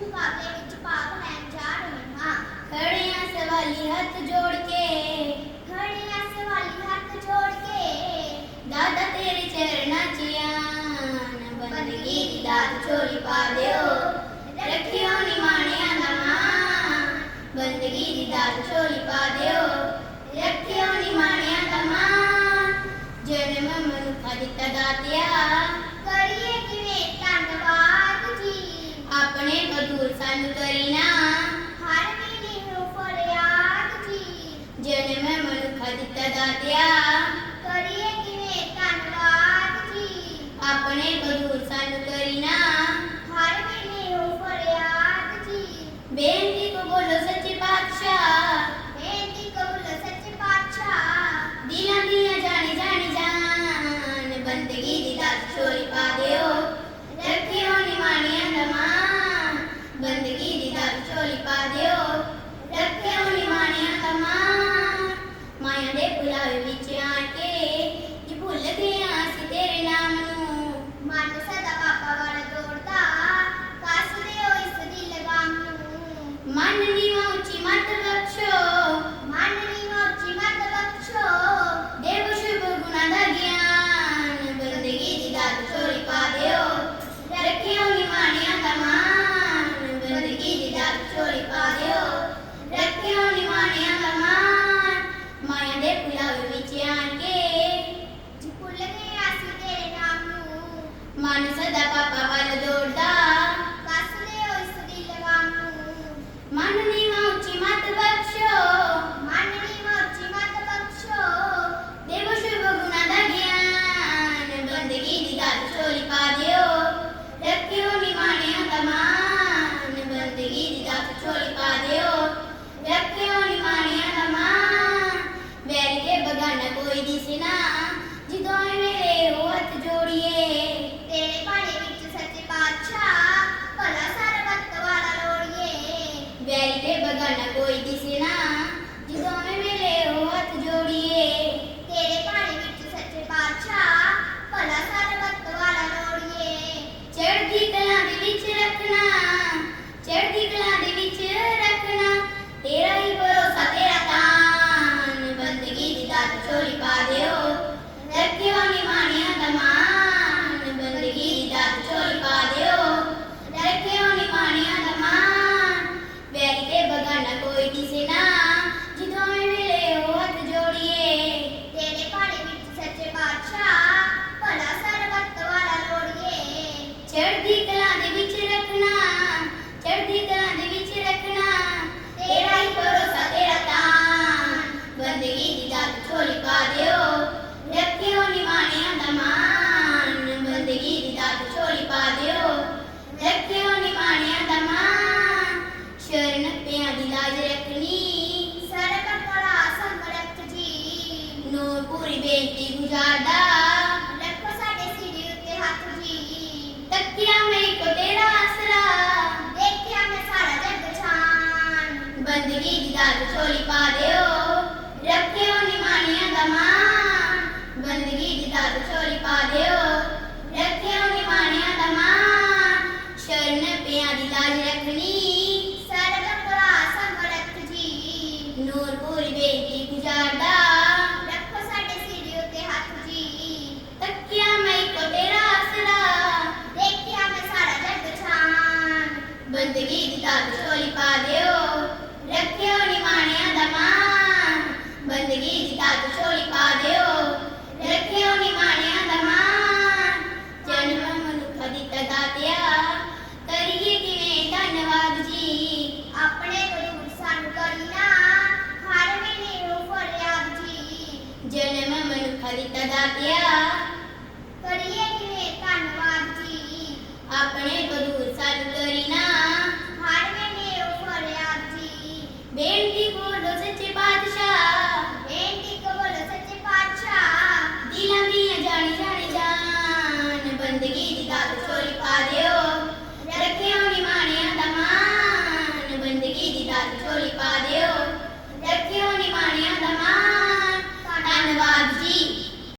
ਮੁਕਾਬਲੇ ਵਿੱਚ ਭਾਗ ਲੈਣ ਜਾ ਰਹੇ ਹਾਂ। ਖੜੇ ਆਂ ਸਵਾਲੀ ਹੱਥ ਜੋੜ ਕੇ ਖੜੇ ਆ ਸਵਾਲੀ ਹੱਥ ਜੋੜ ਕੇ, ਦਾਦਾ ਤੇਰੇ ਚਰਨਾਂ 'ਚ ਆਨ ਬੰਦਗੀ ਦੀ ਦਾਤ ਝੋਲੀ ਪਾ ਦਿਓ, ਰੱਖਿਓ ਨਿਮਾਣਿਆਂ ਦਾ ਮਾਂ ਬੰਦਗੀ ਦੀ ਦਾਤ ਝੋਲੀ ਪਾ ਦਿਓ, ਰੱਖਿਓ ਨਿਮਾਣਿਆਂ ਦਾ ਮਾਂ ਜਨਮ ਮਨੁੱਖ ਦਿੱਤਾ ਦਾਤਿਆ। ਕਰੀਏ बंद करीना। हर की नहीं हो फरियाद की जन्म मनुख दिता दादिया करिए कि ने धन्यवाद की अपने बदूर सन करीना। हर की नहीं हो फरियाद की बेनती को बोलो सच्चे बादशाह। बेनती को बोलो सच्चे बादशाह दिला दिया जानी जानी जान। बंदगी दी दास छोरी पा Thank you. ਬੇਨਤੀ ਗੁਜ਼ਾਰਦਾ ਰੱਖੋ ਸਾਡੇ ਸਿਰ ਉੱਤੇ ਹੱਥ ਜੀ ਤੱਕਿਆ ਮੇਰੇ ਕੋ ਤੇਰਾ ਆਸਰਾ ਦੇਖਿਆ ਮੈਂ ਸਾਰਾ ਜੱਗ ਛਾਨ ਬੰਦਗੀ ਦੀ ਦਾਤ ਝੋਲੀ ਪਾ ਦਿਓ ਰੱਖਿਓ ਨਿਮਾਣਿਆਂ ਦਾ ਮਾਨ ਬੰਦਗੀ ਦੀ ਦਾਤ ਝੋਲੀ ਪਾ ਦਿਓ ਰੱਖਿਓ ਨਿਮਾਣਿਆਂ ਦਾ ਮਾਨ ਸ਼ਰਨ ਪਿਆਂ ਦੀ ਲਾਜ ਰੱਖਣੀ ਸਰਬੱਤ ਵਾਲਾ ਸਮਰੱਥ ਜੀ ਨੂਰ ਪੂਰੀ ਬੇਟੀ ਗੁਜ਼ਾਰਦਾ ਬੰਦਗੀ ਦੀ ਦਾਤ ਝੋਲੀ ਪਾ ਦਿਓ। ਰੱਖਿਓ ਨਿਮਾਣਿਆਂ ਦਾ ਮਾਨ ਬੰਦਗੀ ਦੀ ਦਾਤ ਝੋਲੀ ਪਾ ਦਿਓ। ਰੱਖਿਓ ਨਿਮਾਣਿਆਂ ਦਾ ਮਾਨ ਜਨਮ ਮਨੁੱਖ ਦੀ ਦਾਤਿਆ ਕਰੀਏ ਕਿਵੇਂ ਧੰਨਵਾਦ ਜੀ। ਆਪਣੇ ਗੁਰੂ ਸਾਨੂੰ ਕਰੀਨਾ। ਹਰ ਵੇਲੇ ਨੂੰ ਫਰਿਆਦ ਜੀ। ਜਨਮ ਮਨੁੱਖ ਦੀ ਦਾਤਿਆ ਕਰੀਏ ਕਿਵੇਂ ਧੰਨਵਾਦ ਜੀ। ਆਪਣੇ